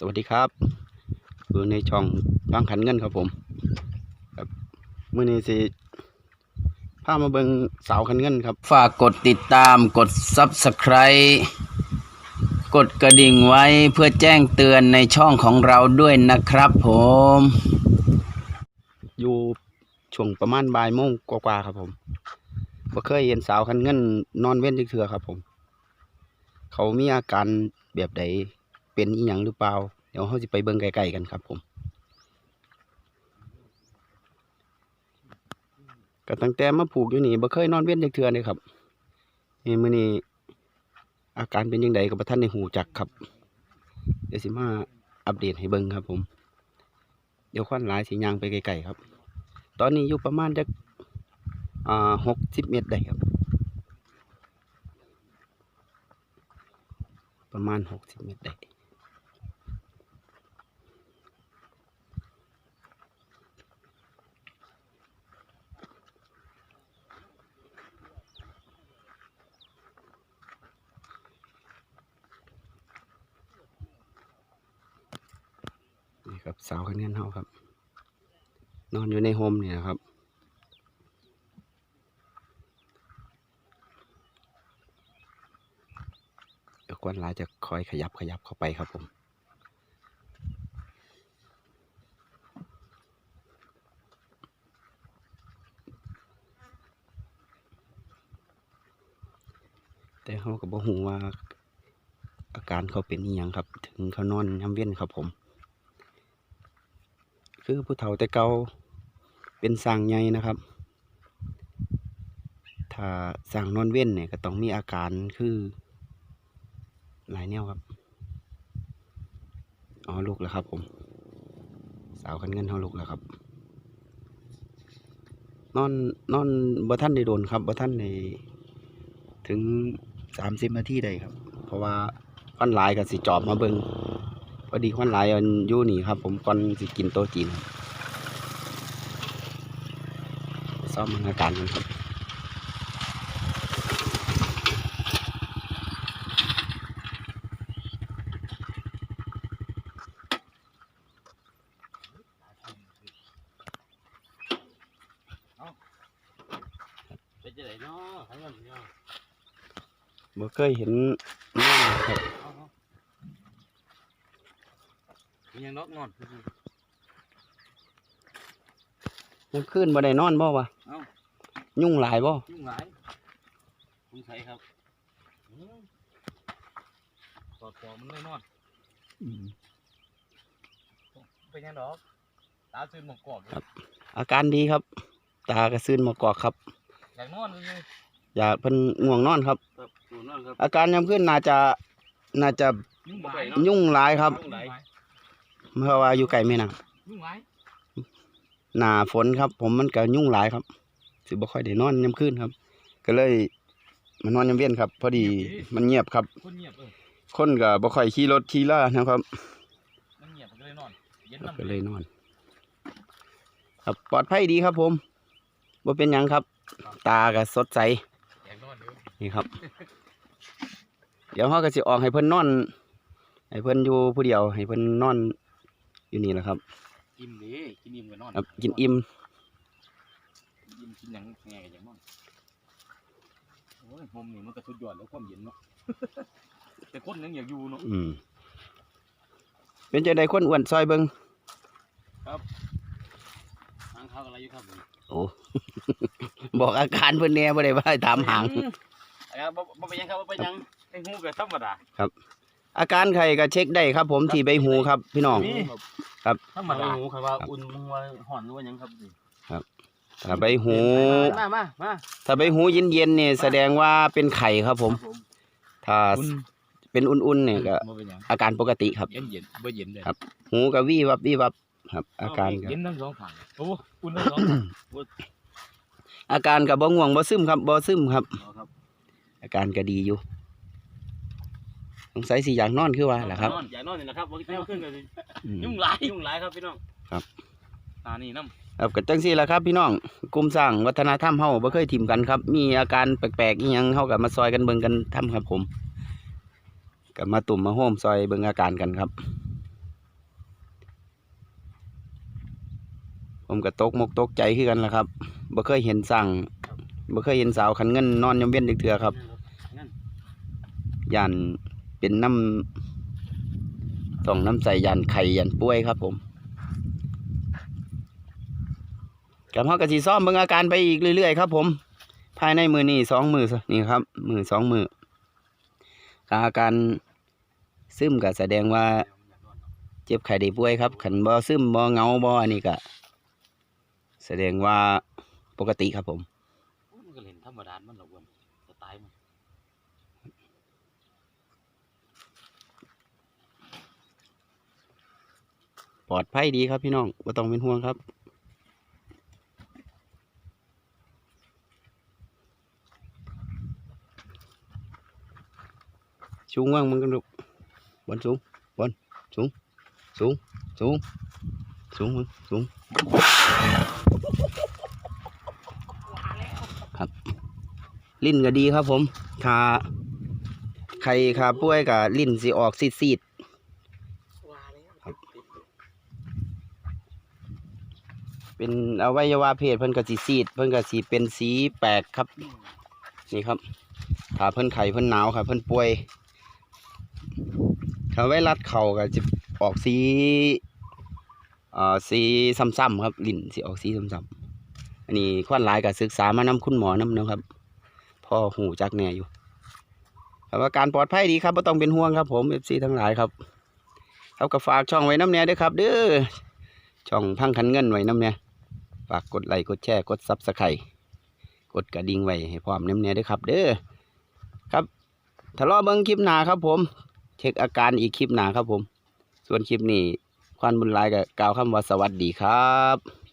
สวัสดีครับอยู่ในช่องบางขันเงินครับผมครับมื่อนี้สิพามาเบิงสาวขันเงินครับ ฝากกดติดตามกด Subscribe กดกระดิ่งไว้เพื่อแจ้งเตือนในช่องของเราด้วยนะครับผม อยู่ช่วงประมาณบ่ายโมงกว่าๆครับผมบ่เคยเห็นสาวขันเงินนอนเว้นจักเทื่อครับผม เขามีอาการแบบใด เป็นอีหยังหรือเปล่า เดี๋ยวเราจะไปเบิ่งไกลๆกันครับ ผม ก็ตั้งแต่มาผูกอยู่นี่บ่เคยนอนเว้นจักเทือเลยครับนี่มื้อนี้อาการเป็นยังไงก็บ่ทันได้หูจักครับ เดี๋ยวสิมาอัปเดตให้เบิ่งครับ ผม เดี๋ยวควันหลายสิย่างไปไกลๆครับ ตอนนี้อยู่ประมาณจักอ่า60เมตรได้ครับ ประมาณ60เมตรได้ นี่ครับสาวคันเงินเฮาครับ นอนอยู่ในโฮมเนี่นะครับเดี๋ยวกวนลาจะคอยขยับขยับเข้าไปครับผมแต่เขาก็บอกหูว่าอาการเขาเป็นอหยังครับ ถึงเขานอนย้ำเวียนครับผม คือผู้เฒ่าแต่เก่าเป็นสร้างใหญ่นะครับ ถ้าสร้างนอนเว้นเนี่ยก็ต้องมีอาการคือ หลายแนวครับ อ๋อลูกแล้วครับผม สาวกันเงินเฮาลูกแล้วครับ นอนนอนบ่ท่านได้โดนครับบ่ท่านในถึงสามสิบนาทีได้ครับ เพราะว่าควันหลายกับสิจอบมาเบิง อดีควันหลายอันอยู่นี่ครับ ผมก่อนสิกินโต๊ะจีนครับซ้อมมันอาการกันครับเป็นจังไดเนาะขันเงินเนาะบ่เคยเห็นน้องครับ เอาเอามีห ยังนอกนอนมันขึ้นบ่ได้นอนบ่วะเอ้ายุ่งหลายบ่ยุ่งหลายสงสัยครับอืมตอดคอมันเลยนอนเป็นหยังดอกตาซื่นหมกกรอบเลยอาการดีครับ ตากระซึนมากอกครับ อยากนอนเลยอยากเพิ่นง่วงนอนครับครับตัวนอนครับ อาการยามขึ้นน่าจะน่าจะยุ่งหลายยุ่งหลายครับยุ่งหลาย เพราะว่าอยู่ไกลแม่น้ยุ่งหลายำหน้าฝนครับ ผมมันก็ยุ่งหลายครับสิบ่ค่อยได้นอนยามคืนครับ ก็เลยมานอนยามเวียนครับ พอดีมันเงียบครับ คนเงียบเออคนก็บ่ค่อยขี่รถขี่ล่านะครับ มันเงียบมันก็เลยนอนเย็นน้ำก็เลยนอน ครับปลอดภัยดีครับ ผมบ่เป็นหยังครับ ตาก็สดใสอยากนอนเด้อนี่ครับ เดี๋ยวเขาก็สิออกให้เพิ่นนอน ให้เพิ่นอยู่ผู้เดียว ให้เพิ่นนอน อยู่นี่แหละครับอิ่มเด้กินอิ่มก็นอนครับกินอิ่มยิ้มกินหยังแง่กันอย่างมั่งโอ้ยโฮมนี่มันก็สุดยอดแล้วความเย็นเนาะแต่คนยังอยากอยู่เนาะอืมเป็นจังไดคนอ้วนซอยเบิงทางเขาอะไรอยู่ครับผมโอ้บอกอาการเพิ่นแหน่บ่ได้ว่าให้ถามหางไอ้ครับบ่บ่ไปยังครับบ่ไปยังไอ้หูก็ธรรมดา อาการไข้ก็เช็คได้ครับ ผมที่ใบหูครับ พี่น้องมีครับธรรมดาหูครับว่าอุ่นหัวห่อนหรือว่าหยังครับนี่ถ้าใบหู มามามาถ้าใบหูเย็นๆเนี่ยแสดงว่าเป็นไข้ครับผม ถ้าอุ่นเป็นอุ่นๆเนี่ยก็ บ่เป็นหยังอาการปกติครับ เย็นเย็นบ่เย็นเลยครับ หูก็วี่วับวี่วับครับ อาการก็เย็นทั้งสองฝั่งโอ้อุ่นทั้งสองฝั่งอาการก็บ่ง่วงบ่ซึมครับบ่ซึมครับ เอาครับอาการก็ดีอยู่ สงสัยสี่อย่างนอนคือว่าแหละครับ นอนอย่างนอนนี่แหละครับวัเที่ยวขึ้นกันยุ่งหลายยุ่งหลายครับพี่น้องครับ ตานี่น้ำครับกับจังซี่แหละครับ พี่น้องกลุ่มสร้างวัฒนธรรมเฮาบ่เคยทิ่มกันครับ มีอาการแปลกๆอีหยังเฮากับมาซอยกันเบิ่งกันทำครับ ผมกับมาตุ่มมาโฮมซอยเบิ่งอาการกันครับ ผมก็ตกมกตกใจขึ้นกันล่ะครับบ่เคยเห็นสั่งบ่เคยเห็นสาวขันเงินนอนยมเว้นอีกเถื่อครับ ยัน เป็นน้ำต้องน้ำใสยันไข่ยันป่วยครับผมกับเฮาก็สิซ่อมเบิ่งอาการไปอีกเรื่อยๆครับ ผม ภายในมือนี่สองมือนี่ครับ มือสองมืออาการซึมก็แสดงว่า เจ็บไข้ได้ป่วยครับขันบ่ซึมบ่เงาบ่อันนี้ก็แสดงว่าปกติครับผมมันก็เล่นธรรมดามันหรอกวนสไตล์มัน ปลอดภัยดีครับพี่น้องบ่ต้องเป็นห่วงครับสูงว่างมันกันลูบนสูงบนสูงสูงสูงสูงมึงสูงครับ ลิ้นก็ดีครับผมขาไข่ขาป่วยกับลิ้นสิออกซีด เป็นอวัยวะเพศเพิ่นก็สิซีด เพิ่นก็สิเป็นสีแปลกครับ นี่ครับถ้าเพิ่นไข้เพิ่นหนาวครับเพิ่นป่วยถ้าไวรัสเข่าก็จะออกสีอ่อสีซ้ำๆครับลิ้นสิออกสีซ้ำๆอันนี้ควันหลายก็ศึกษามานำคุณหมอนำนะครับพ่อหูจักแน่อยู่ครับอาการปลอดภัยดีครับไม่ต้องเป็นห่วงครับผม FC ทั้งหลายครับครับก็ฝากช่องไว้น้ำแน่ด้วยครับเด้อช่องพังคันเงินไว้น้ำเนี่ย ฝากกดไลค์กดแชร์กดซับสไครต์กดกระดิ่งไว้ให้พร้อมแนมๆด้วยครับ เด้อครับทะเลาะเบิ้งคลิปหนาครับผม เช็คอาการอีกคลิปหนาครับผม ส่วนคลิปนี้ควันบุญลายกับกล่าวคำว่าสวัสดีครับ